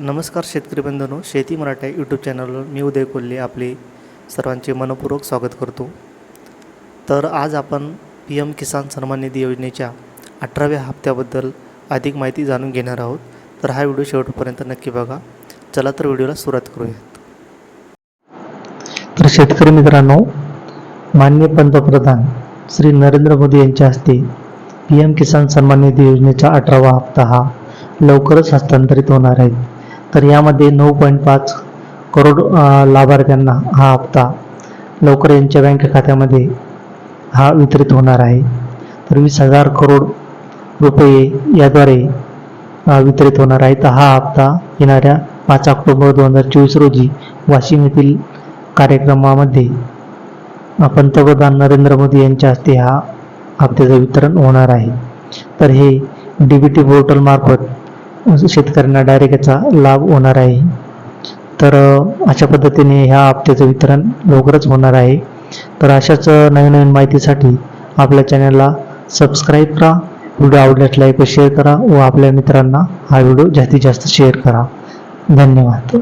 नमस्कार शेतकरी बंधनो शेती मराठा यूट्यूब चॅनलवर मी उदय कोल्हे आपले सर्वांचे मनपूर्वक स्वागत करतो. तर आज आपण पी एम किसान सन्मान निधी योजनेच्या अठराव्या हप्त्याबद्दल अधिक माहिती जाणून घेणार आहोत. तर हा व्हिडिओ शेवटपर्यंत नक्की बघा. चला तर व्हिडिओला सुरुवात करूयात. तर शेतकरी मित्रांनो माननीय पंतप्रधान श्री नरेंद्र मोदी यांच्या हस्ते पी एम किसान सन्मान निधी योजनेचा अठरावा हप्ता हा लवकरच हस्तांतरित होणार आहे. तर यामध्ये नऊ पॉईंट पाच करोड लाभार्थ्यांना हा हप्ता लवकर यांच्या बँक खात्यामध्ये हा वितरित होणार आहे. तर वीस हजार करोड रुपये याद्वारे वितरित होणार आहे. तर हा हप्ता येणाऱ्या पाच ऑक्टोबर दोन हजार चोवीस रोजी वाशिम येथील कार्यक्रमामध्ये पंतप्रधान नरेंद्र मोदी यांच्या हस्ते हा हप्त्याचं वितरण होणार आहे. तर हे डी बी टी पोर्टलमार्फत शेतकऱ्यांना डायरेक्ट याचा लाभ होणार आहे. तर अशा पद्धतीने ह्या हप्त्याचं वितरण लवकरच होणार आहे. तर अशाच नवीन नवीन माहितीसाठी आपल्या चॅनलला सबस्क्राईब करा व्हिडिओ आवडल्यास लाईक व शेअर करा व आपल्या मित्रांना हा व्हिडिओ जास्तीत जास्त शेअर करा. धन्यवाद.